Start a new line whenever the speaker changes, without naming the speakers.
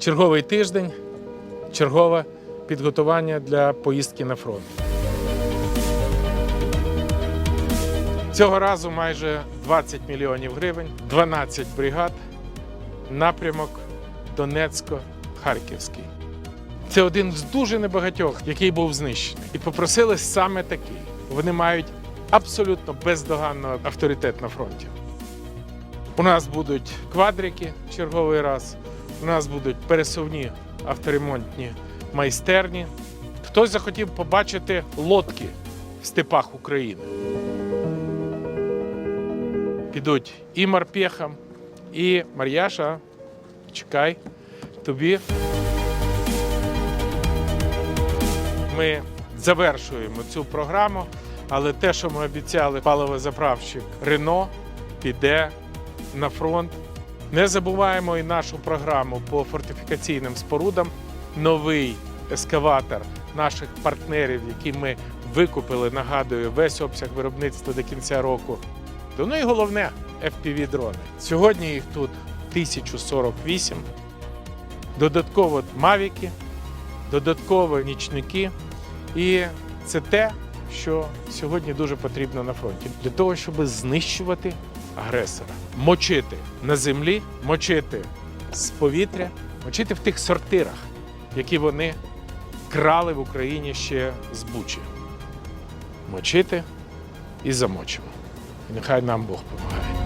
Черговий тиждень, чергове підготування для поїздки на фронт. Цього разу майже 20 мільйонів гривень, 12 бригад, напрямок Донецько-Харківський. Це один з дуже небагатьох, який був знищений. І попросили саме такий. Вони мають абсолютно бездоганний авторитет на фронті. У нас будуть квадрики черговий раз, у нас будуть пересувні авторемонтні майстерні. Хтось захотів побачити лодки в степах України. Підуть і морпехам, і Мар'яша, чекай, тобі. Ми завершуємо цю програму, але те, що ми обіцяли, паливозаправщик Рено піде на фронт. Не забуваємо і нашу програму по фортифікаційним спорудам. Новий ескаватор наших партнерів, які ми викупили, нагадую, весь обсяг виробництва до кінця року. Ну і головне fpv дрони. Сьогодні їх тут 1048. Додатково мавіки, додатково нічники. І це те, що сьогодні дуже потрібно на фронті для того, щоб знищувати агресора, мочити на землі, мочити з повітря, мочити в тих сортирах, які вони крали в Україні ще з Бучі. Мочити і замочимо. І нехай нам Бог допомагає.